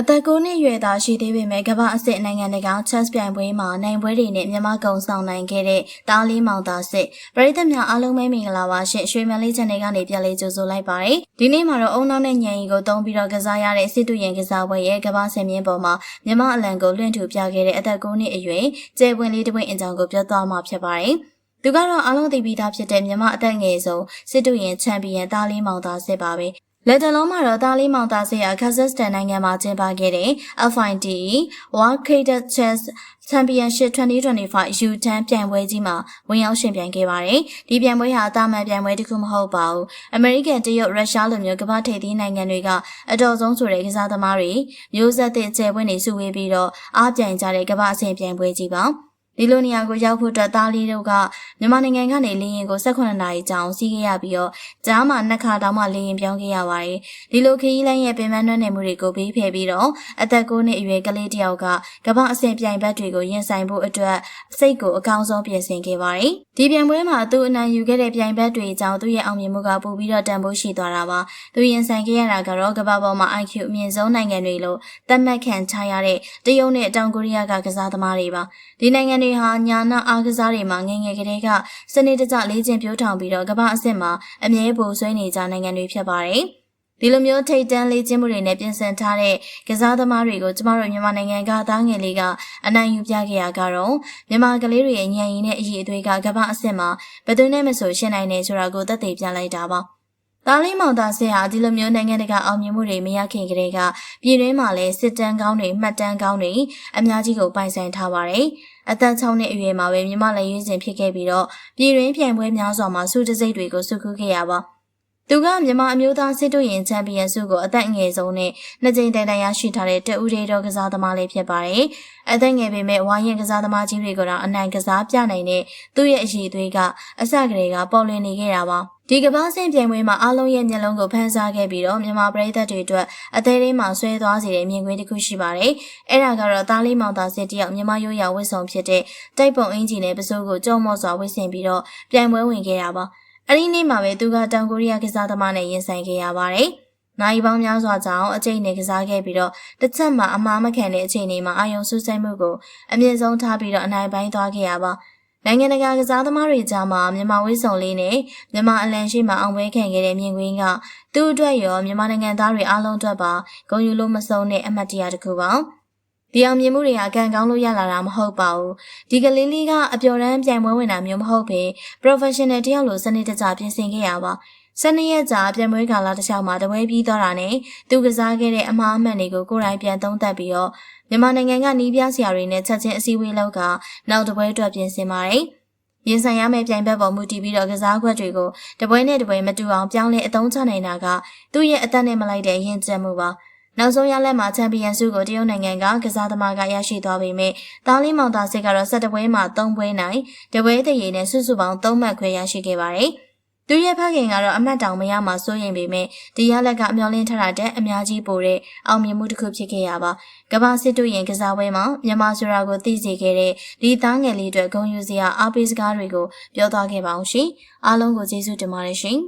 အသက်9နှစ်အရွယ်သားရှိသေးပေမဲ့ကမ္ဘာအဆင့်နိုင်ငံတကာ chess ပြိုင်ပွဲမှာနိုင်ပွဲတွေနဲ့မြန်မာကုံဆောင်နိုင်ခဲ့တဲ့တားလေးမောင်သားစစ်ပရိသတ်များအားလုံးပဲမင်္ဂလာပါရှင်ရွှေမလေးချန်နယ်ကနေပြန်လေးကြိုဆိုလိုက်ပါတယ်ဒီနေ့မှာတော့အုံနောက်နဲ့ညံရီကိုတုံးပြီးတော့ကစားရတဲ့စစ်တူရင်ကစားပွဲရဲ့ကမ္ဘာဆင်မြင့်ပေါ်မှာမြန်မာအလံကိုလွှင့်ထူပြခဲ့တဲ့အသက်9နှစ်အရွယ်ကျယ်ပွင့်လေးတစ်ပွင့်အင်ကြောင်ကိုပြောသွားမှာဖြစ်ပါတယ်သူကတော့အားလုံးသိပြီးသားဖြစ်တဲ့မြန်မာအသက်ငယ်ဆုံးစစ်တူရင်ချန်ပီယံတားလေးမောင်သားစစ်ပါပဲ လက်တလုံးမှာတော့တာလီမောင်သားစရာကာဇက်စတန်နိုင်ငံမှာကျင်းပခဲ့တဲ့ FIDE World Cadet Chess Championship 2025 U10 ပြိုင်ပွဲကြီးမှာဝင်ရောက်ရှင်ပြိုင်ခဲ့ပါတယ်။ဒီပြိုင်ပွဲဟာတာမန်ပြိုင်ပွဲတစ်ခုမဟုတ်ပါဘူး။အမေရိကန်တရုတ်ရုရှားလိုမျိုးကမ္ဘာထိပ်သီးနိုင်ငံတွေကအတော်ဆုံးဆိုတဲ့ကစားသမားတွေမျိုးဆက်သစ်ကျယ်ပွင့်နေစုဝေးပြီးတော့အားပြိုင်ကြတဲ့ကမ္ဘာအဆင့်ပြိုင်ပွဲကြီးပါ။ ဒီလိုနေရာကိုရောက်ဖို့အတွက်သားလေးတို့ကမြန်မာနိုင်ငံကနေလေရင်ကို18နာရီကြာအောင်စီးခဲ့ရပြီးတော့ကြားမှာနှစ်ခါတောင်မှလေရင်ပြောင်းခဲ့ရပါတယ်။ဒီလိုခရီးလမ်းရဲ့ပင်ပန်းနှွမ်းနယ်မှုတွေကိုပြီးဖယ်ပြီးတော့အသက်9နှစ်အရွယ်ကလေးတစ်ယောက်ကကမ္ဘာအဆင့်ပြိုင်ဘက်တွေကိုရင်ဆိုင်ဖို့အတွက်စိတ်ကိုအကောင်းဆုံးပြင်ဆင်ခဲ့ပါတယ်။ဒီပြိုင်ပွဲမှာသူအနိုင်ယူခဲ့တဲ့ပြိုင်ဘက်တွေအကြောင်းသူ့ရဲ့အောင်မြင်မှုကပိုပြီးတော့တန်ဖိုးရှိသွားတာပါ။သူရင်ဆိုင်ခဲ့ရတာကတော့ကမ္ဘာပေါ်မှာ IQ အမြင့်ဆုံးနိုင်ငံတွေလို့သတ်မှတ်ခံထားရတဲ့တရုတ်နဲ့တောင်ကိုရီးယားကကစားသမားတွေပါ။ဒီနိုင်ငံတွေဟာညာနာအားကစားတွေမှာငငယ်ကလေးကစနစ်တကျလေ့ကျင့်ပြိုးထောင်ပြီးတော့ကမ္ဘာအဆင့်မှာအမြဲပိုဆွေးနေကြနိုင်ငံတွေဖြစ်ပါတယ်။ဒီလိုမျိုးထိတ်တန်းလေးကျင်းမှုတွေနဲ့ပြင်ဆင်ထားတဲ့ကစားသမားတွေကိုကျမတို့မြန်မာနိုင်ငံကသားငယ်လေးကအနိုင်ယူပြခဲ့ရကတော့မြန်မာကလေးတွေရဲ့ညံရည်နဲ့အည်အသွေးကကမ္ဘာအဆင့်မှာဘယ်သူနဲ့မဆိုရှင်းနိုင်နေဆိုတာကိုသက်သေပြလိုက်တာပါ။ တားလေးမောင်သားဆရာဒီလိုမျိုးနိုင်ငံတကာအောင်မြင်မှုတွေမရခင်ကတည်းကပြည်တွင်းမှာလည်းစစ်တမ်းကောင်းတွေမှတ်တမ်းကောင်းတွေအများကြီးကိုပိုင်ဆိုင်ထားပါတယ်။အသက်6နှစ်အရွယ်မှာပဲမြမလည်းရွေးစင်ဖြစ်ခဲ့ပြီးတော့ပြည်တွင်းပြိုင်ပွဲများစွာမှာစုတစိမ့်တွေကိုစုခုခဲ့ရပါသူကမြန်မာအမျိုးသားစစ်တုရင်ချန်ပီယံဆုကိုအသက်အငယ်ဆုံးနဲ့နှစ်ကြိမ်တိုင်တိုင်ရရှိထားတဲ့တဦးရေတော်ကစားသမားလေးဖြစ်ပါတယ်။အသက်ငယ်ပေမဲ့ဝိုင်းရင်ကစားသမားကြီးတွေကိုတော့အနိုင်ကစားပြနိုင်တဲ့သူ့ရဲ့အရည်အသွေးကအစကတည်းကပေါ်လွင်နေခဲ့တာပါ။ ဒီကပားဆင့်ပြိုင်ပွဲမှာအားလုံးရဲ့မျက်လုံးကိုဖန်ဆားခဲ့ပြီးတော့မြန်မာပရိသတ်တွေအတွက်အသေးလေးမှဆွဲသွားစေတဲ့မြင်ကွင်းတစ်ခုရှိပါတယ်။အဲ့ဒါကတော့သားလေးမောင်သားစစ်တယောက်မြန်မာရိုးရာဝတ်ဆောင်ဖြစ်တဲ့တိုက်ပုံအင်ဂျီနဲ့ပစိုးကိုကြောမော့စွာဝတ်ဆင်ပြီးတော့ပြိုင်ပွဲဝင်ခဲ့တာပါ။အဲ့ဒီနေ့မှာပဲသူကတောင်ကိုရီးယားကစားသမားနဲ့ရင်ဆိုင်ခဲ့ရပါတယ်။နိုင်ပေါင်းများစွာကြောင့်အကျိတ်နဲ့ကစားခဲ့ပြီးတော့တစ်ချက်မှအမားမခံတဲ့အချိန်လေးမှာအာယုံဆူဆိတ်မှုကိုအမြင့်ဆုံးထားပြီးတော့အနိုင်ပိုင်းသွားခဲ့ရပါ နိုင်ငံတကာကစားသမားတွေကြားမှာမြန်မာဝိဆုံလေးနဲ့မြန်မာအလံရှိမှအောင်ပွဲခံခဲ့တဲ့မြင်ကွင်းကသူ့အတွက်ရောမြန်မာနိုင်ငံသားတွေအားလုံးအတွက်ပါဂုဏ်ယူလို့မဆုံးတဲ့အမှတ်တရတစ်ခုပါ ဒီအောင်မြင်မှုတွေကကံကောင်းလို့ရလာတာမဟုတ်ပါဘူးဒီကလေးလေးကအပျော်တမ်းပြိုင်ပွဲဝင်တာမျိုးမဟုတ်ဘဲ professional တယောက်လိုစနစ်တကျပြင်ဆင်ခဲ့ရပါဆယ်နှစ်ရက်ကြာပြန်ပွဲကာလတစ်လျှောက်မှာတပွဲပြီးသွားတာနဲ့သူကစားခဲ့တဲ့အမှားအမှန်တွေကိုကိုယ်တိုင်ပြန်သုံးသပ်ပြီးတော့မြန်မာနိုင်ငံကနီးပြဆရာတွေနဲ့ချက်ချင်းအစည်းအဝေးလောက်ကနောက်တပွဲအတွက်ပြင်ဆင်ပါတယ်။ရင်ဆိုင်ရမယ့်ပြိုင်ဘက်ပေါ်မူတည်ပြီးတော့ကစားခွက်တွေကိုတပွဲနဲ့တပွဲမတူအောင်ပြောင်းလဲအသုံးချနိုင်တာကသူ့ရဲ့အသက်နဲ့မလိုက်တဲ့ရင်ကျက်မှုပါ။ နောက်ဆုံးရလက်မှာချန်ပီယံဆုကိုတရုတ်နိုင်ငံကကစားသမားကရရှိသွားပေမဲ့တားလီမောင်တာစစ်ကတော့၁၁ပွဲမှာ၃ပွဲနိုင်တပွဲတရေနဲ့စုစုပေါင်း၃မှတ်ခွဲရရှိခဲ့ပါတယ်။သူရဲ့ဖခင်ကတော့အမတ်တောင်မရမှာစိုးရင်ပေမဲ့ဒီရလက်ကအမျောလင်းထတာတဲ့အများကြီးပိုတဲ့အောင်မြင်မှုတစ်ခုဖြစ်ခဲ့ရပါကမ္ဘာစစ်တူရင်ကစားပွဲမှာမြန်မာဆိုတာကိုသိစေခဲ့တဲ့ဒီသားငယ်လေးအတွက်ဂုဏ်ယူစရာအားပေးစကားတွေကိုပြောသွားခဲ့ပါအောင်ရှင်အားလုံးကိုကျေးဇူးတင်ပါတယ်ရှင်